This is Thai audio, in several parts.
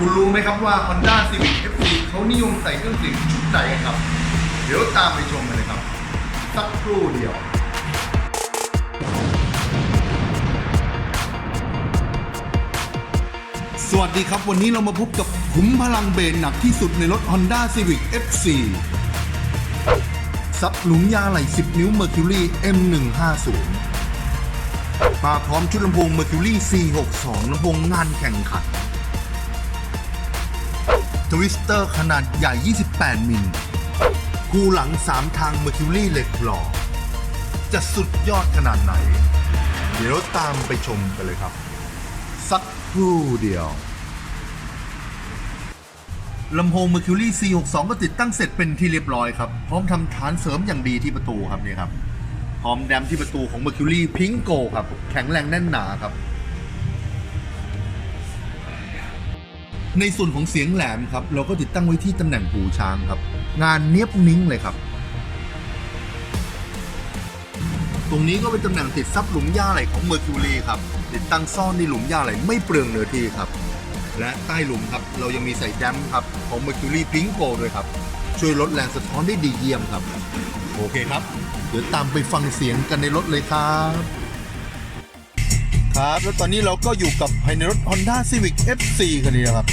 คุณรู้ไหมครับว่า Honda Civic FC เขานิยมใส่เครื่องเสียงชุดไหนกันครับ เดี๋ยวตามไปชมกันเลยครับ สักครู่เดียวสวัสดีครับ วันนี้เรามาพบกับขุมพลังเบนหนักที่สุดในรถ Honda Civic FC ซับหลุมยาไหล่10 นิ้ว Mercury M150 มาพร้อมชุดลำโพง Mercury C62 ลำโพงงานแข่งขัน ทวิสเตอร์ขนาดใหญ่ 28 มิล คูหลัง 3 ทาง Mercury เหล็กหล่อ จะสุดยอดขนาดไหน เดี๋ยวตามไปชมกันเลยครับ สักครู่เดียวลำโพง Mercury C62 ก็ติดตั้งเสร็จเป็นที่เรียบร้อยครับ พร้อมทำฐานเสริมอย่างดีที่ประตูครับนี่ครับ พร้อมแดมที่ประตูของ Mercury Pink Go ครับ แข็งแรงแน่นหนาครับ ในส่วนของเสียงแหลมครับ เราก็ติดตั้งไว้ที่ตำแหน่งหูช้างครับ งานเนียบนิ้งเลยครับ ตรงนี้ก็เป็นตำแหน่งติดซับหลุมหญ้าไหลของ Mercury ครับ ติดตั้งซ่อนในหลุมหญ้าไหลไม่เปลืองเนื้อที่ครับ และใต้หลุมครับ เรายังมีใส่แดมป์ครับของ Mercury Pink Go ด้วยครับ ช่วยลดแรงสะท้อนได้ดีเยี่ยมครับ โอเคครับ เดี๋ยวตามไปฟังเสียงกันในรถเลยครับ ครับแล้วตอนนี้เราก็อยู่กับภายในรถ Honda Civic FC คันนี้นะครับ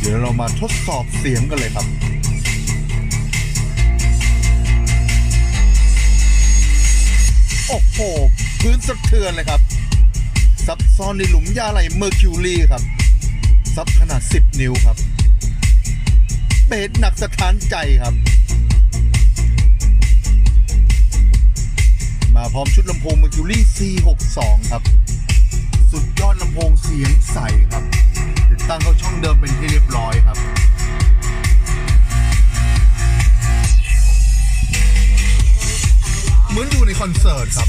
เดี๋ยวเรามาทดสอบเสียงกันเลยครับโอ้โห พื้นสะเทือนเลยครับ ซับซ้อนในหลุมยาไหลเมอร์คิวรีครับ ซับขนาด 10 นิ้วครับ เบสหนักสถานใจครับ มาพร้อมชุดลำโพง Mercury C62 ครับ สุดยอดลำโพงเสียงใสครับ ติดตั้งเข้าช่องเดิมเป็นที่เรียบร้อยครับเหมือนอยู่ในคอนเสิร์ตครับ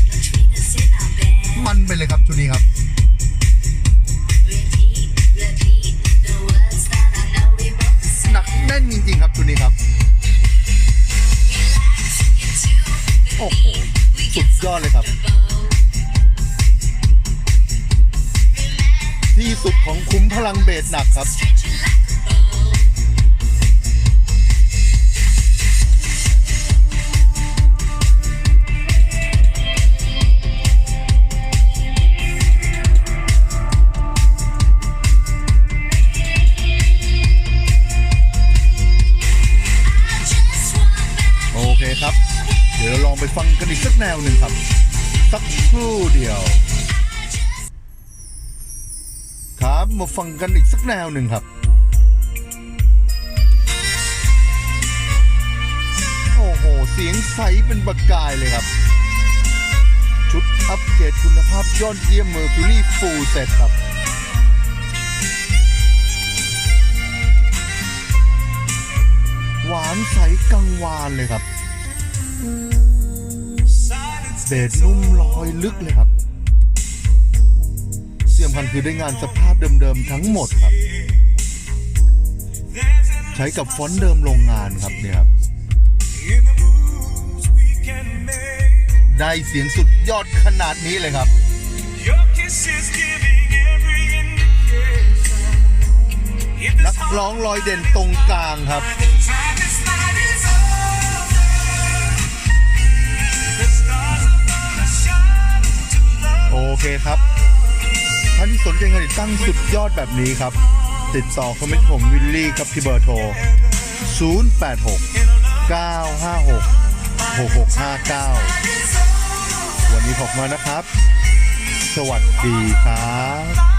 มันไปเลยครับชุดนี้ครับ ยอดเลยครับ ที่สุดของคุ้มพลังเบสหนักครับ ฟังกันอีกสักแนวหนึ่งครับ สักครู่เดียว ครับมาฟังกันอีกสักแนวหนึ่งครับ โอ้โห เสียงใสเป็นประกายเลยครับ ชุดอัปเกรดคุณภาพยอดเยี่ยมเมอร์คิวรี่ฟูลเซ็ตครับหวานใสกังวานเลยครับ เบสนุ่มลอยลึกเลยครับเสียมพันคือได้งานสภาพเดิมๆทั้งหมดครับ ใช้กับฟอนต์เดิมโรงงานครับเนี่ยครับ ได้เสียงสุดยอดขนาดนี้เลยครับ นักร้องลอยเด่นตรงกลางครับ เคครับ ท่านที่สนใจงานติดตั้งสุดยอดแบบนี้ครับ ติดต่อคอมเมนต์ผมวิลลี่ครับที่เบอร์โทร 086 956 6659 วันนี้ขอบมานะครับ สวัสดีครับ